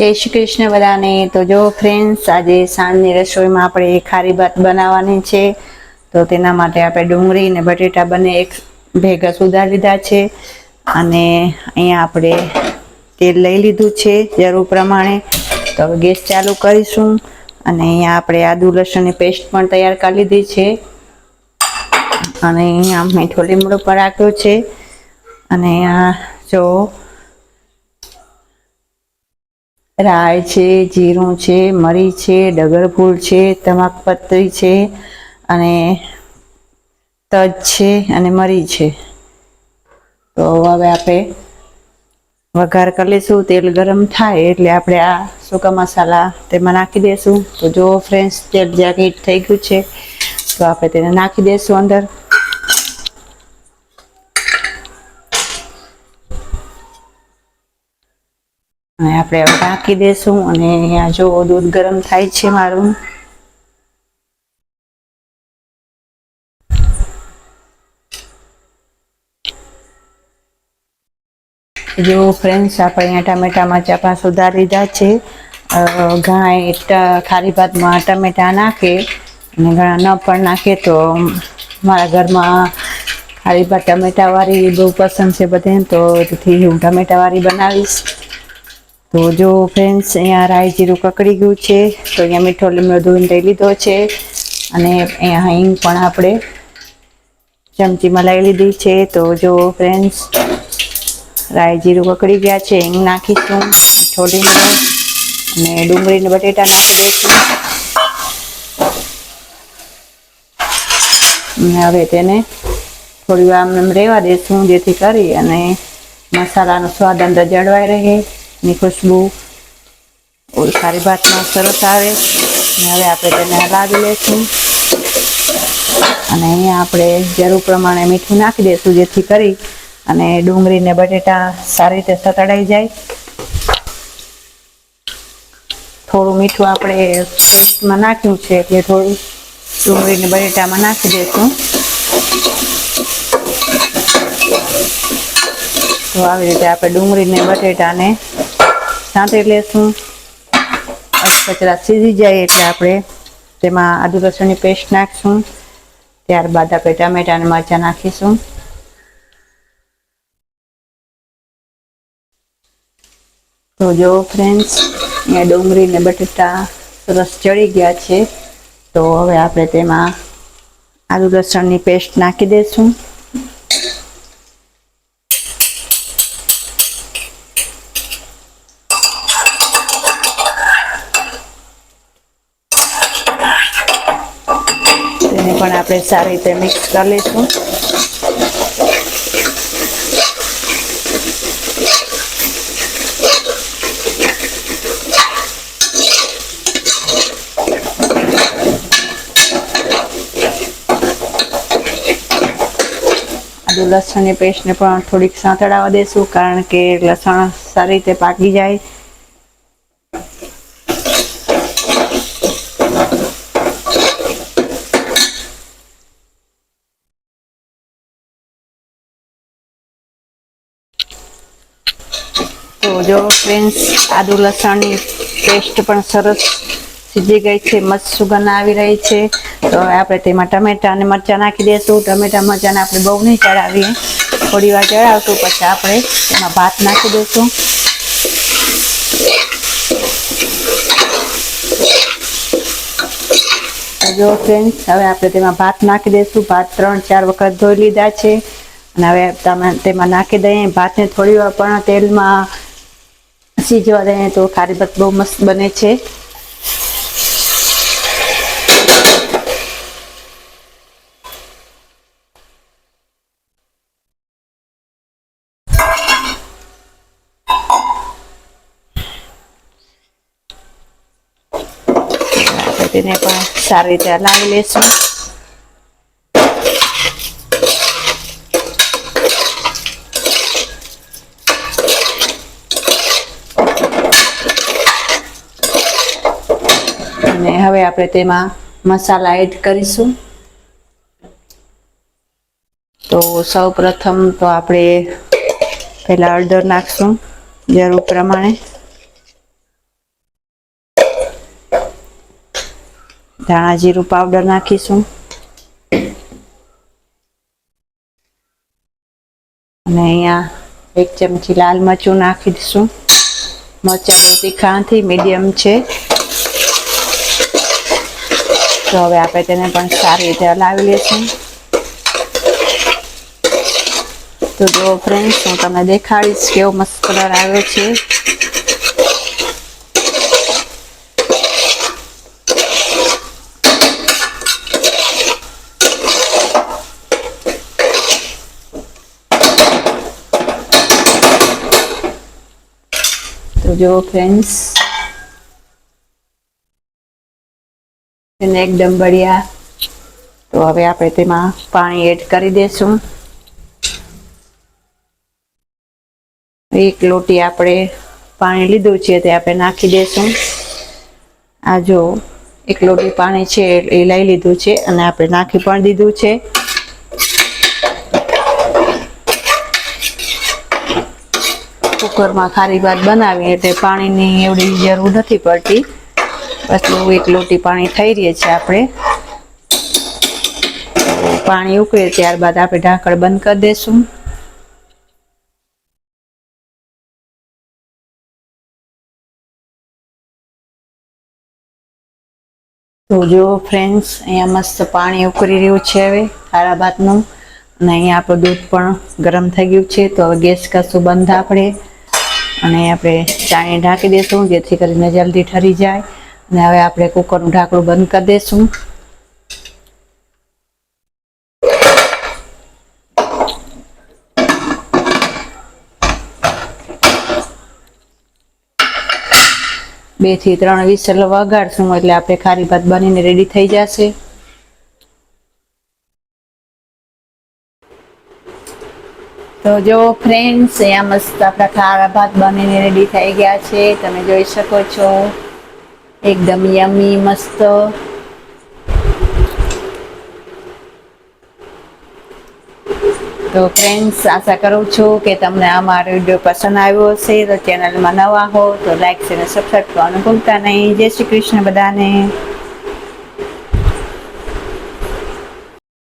જય શ્રી કૃષ્ણ બધાને. તો જો ફ્રેન્ડ્સ આજે સાંજની રસોઈમાં આપણે ખારી ભાત બનાવવાની છે. તો તેના માટે આપણે ડુંગળી અને બટેટા બંને એક ભેગા સુધારી લીધા છે. અને અહીંયા આપણે તેલ લઈ લીધું છે, જરૂર પ્રમાણે. તો હવે ગેસ ચાલુ કરીશું. અને અહીંયા આપણે આદુ, લસણની પેસ્ટ પણ તૈયાર કરી લીધી છે. અને અહીંયા મીઠો લીમડો પણ રાખ્યો છે. અને અહીંયા જો રાય છે, જીરું છે, મરી છે, ડગરફૂલ છે, તમાકપત્રી છે અને તજ છે અને મરી છે. તો હવે આપણે વઘાર કરી લઈશું, તેલ ગરમ થાય એટલે આપણે આ સૂકા મસાલા તેમાં નાખી દઈશું તો જો ફ્રેન્ડ્સ તેલ જ્યાં હીટ થઈ ગયું છે, તો આપણે તેને નાખી દઈશું અંદર. અને આપણે હવે ઢાંકી દેશું અને અહીંયા જો દૂધ ગરમ થાય છે મારું. જો ફ્રેન્ડ્સ, આપણે અહીંયા ટામેટા ચાપા પણ સુધારી લીધા છે. ઘણા ખારી ભાતમાં ટમેટા નાખે અને ઘણા ન પણ નાખે તો મારા ઘરમાં ખારી ભાત ટમેટાવાળી બહુ પસંદ છે બધે તો તેથી હું ટમેટાવાળી બનાવીશ. તો જો ફ્રેન્ડ્સ અહીંયા રાઈ જીરું કકડી ગયું છે, તો અહીંયા મીઠો લીમડો ધોઈને લઈ લીધો છે, અને અહીંયા હિંગ પણ આપણે ચમચીમાં લઈ લીધી છે. તો જો ફ્રેન્ડ્સ રાઈ જીરું કકડી ગયા છે, હિંગ નાખીશું, મીઠો લીમડો, અને ડુંગળીને બટેટા નાખી દઈશું. હવે તેને થોડી વાર આમ રહેવા દઈશું જેથી કરી અને મસાલાનો સ્વાદ અંદર જળવાઈ રહે. એની ખુશ્બુ. ખારી ભાતમાં સરસ આવે. અને હવે આપણે તેને હલાવી લઈશું. અને અહીંયા આપણે જરૂર પ્રમાણે મીઠું નાખી દઈશું જેથી કરી અને ડુંગળી ને બટેટા સારી રીતે સતડાઈ જાય. થોડું મીઠું આપણે પેસ્ટમાં નાખ્યું છે એટલે થોડું ડુંગળી ને બટેટામાં નાખી દઈશું. તો આવી રીતે આપણે ડુંગળી ને બટેટાને સાંતળી લેશું. કચરા સીજી જાય એટલે આપણે તેમાં આદુ લસણની પેસ્ટ નાખીશું. ત્યારબાદ આપણે ટામેટા અને મરચાં નાખીશું. તો જો ફ્રેન્ડ્સ અહીંયા ડુંગળી ને બટેટા સરસ ચડી ગયા છે. તો હવે આપણે તેમાં આદુ લસણની પેસ્ટ નાખી દઈશું તેને પણ આપણે સારી રીતે મિક્સ કરી લઈશું. આદુ લસણની પેસ્ટને પણ થોડીક સાંતળાવા દેશું કારણ કે લસણ સારી રીતે પાકી જાય. તો જો ફ્રેન્ડ્સ આદુ લસણની પેસ્ટ પણ સરસ સીજી ગઈ છે, મસ્ત સુગંધ આવી રહી છે. તો આપણે તેમાં ટમેટા અને મરચાં નાખી દઈશું ટમેટા, મરચાંને આપણે બહુ નહીં ચડાવીએ. થોડી વાર ચડાવશું, પછી આપણે તેમાં ભાત નાખી દઈશું જો ફ્રેન્ડ્સ હવે આપણે તેમાં ભાત નાખી દઈશું ભાત ત્રણ, ચાર વખત ધોઈ લીધા છે. અને હવે તમે તેમાં નાખી દઈએ. ભાતને થોડી વાર પણ તેલમાં સીજવા દઈએ તો ખારી ભાત બહુ મસ્ત બને છે. તેને પણ સારી રીતે હલાવી લઈશું અને હવે આપણે તેમાં મસાલા એડ કરીશું. તો સૌ પ્રથમ તો આપણે પહેલાં હળદર નાખશું, જરૂર પ્રમાણે. ધાણા જીરું પાવડર નાખીશું. અને અહીંયા એક ચમચી લાલ મરચું નાખી દઈશું. મરચાં મરચાંની તીખાથી મીડિયમ છે. તો હવે આપણે તેને પણ સારી રીતે હલાવી લઈશું. તો જો ફ્રેન્ડ્સ હું તમને દેખાડીશ કેવો મસ્ત કલર આવ્યો છે. તો જો ફ્રેન્ડ્સ એને એકદમ બઢિયા. તો હવે આપણે તેમાં પાણી એડ કરી દેશું. એક લોટી આપણે પાણી લીધું છે તે આપણે નાખી દેશું. આ જો એક લોટી પાણી છે એ લઈ લીધું છે અને આપણે નાખી પણ દીધું છે. કુકરમાં ખારી ભાત બનાવી એટલે પાણીની એવડી જરૂર નથી પડતી. બસ એક લોટી પાણી થઈ રહી છે આપણે. પાણી ઉકળે ત્યારબાદ આપણે ઢાંકણ બંધ કરી દઈશું તો જો ફ્રેન્ડ્સ, અહીંયા મસ્ત પાણી ઉકળી રહ્યું છે હવે ખારા ભાતનું. અને અહીંયા આપણું દૂધ પણ ગરમ થઈ ગયું છે, તો હવે ગેસ કરશું બંધ આપણે. અને આપણે ચાણી ઢાંકી દઈશું જેથી કરીને જલ્દી ઠરી જાય. અને હવે આપણે કુકરનું ઢાંકણું બંધ કરી દઈશું બેથી ત્રણ વિસલ વગાડશું એટલે આપણે ખારી ભાત બનીને રેડી થઈ જશે. તો જો ફ્રેન્ડ્સ અહીંયા મસ્ત આપણા ખારા ભાત બનીને રેડી થઈ ગયા છે. તમે જોઈ શકો છો. એકદમ યમી, મસ્ત. તો ફ્રેન્ડ્સ આશા કરું છું કે તમને આ મારો વીડિયો પસંદ આવ્યો હશે. તો ચેનલમાં નવા હો તો લાઈક અને સબસ્ક્રાઈબ કરવાનું ભૂલતા નહીં. જય શ્રી કૃષ્ણ બધાને.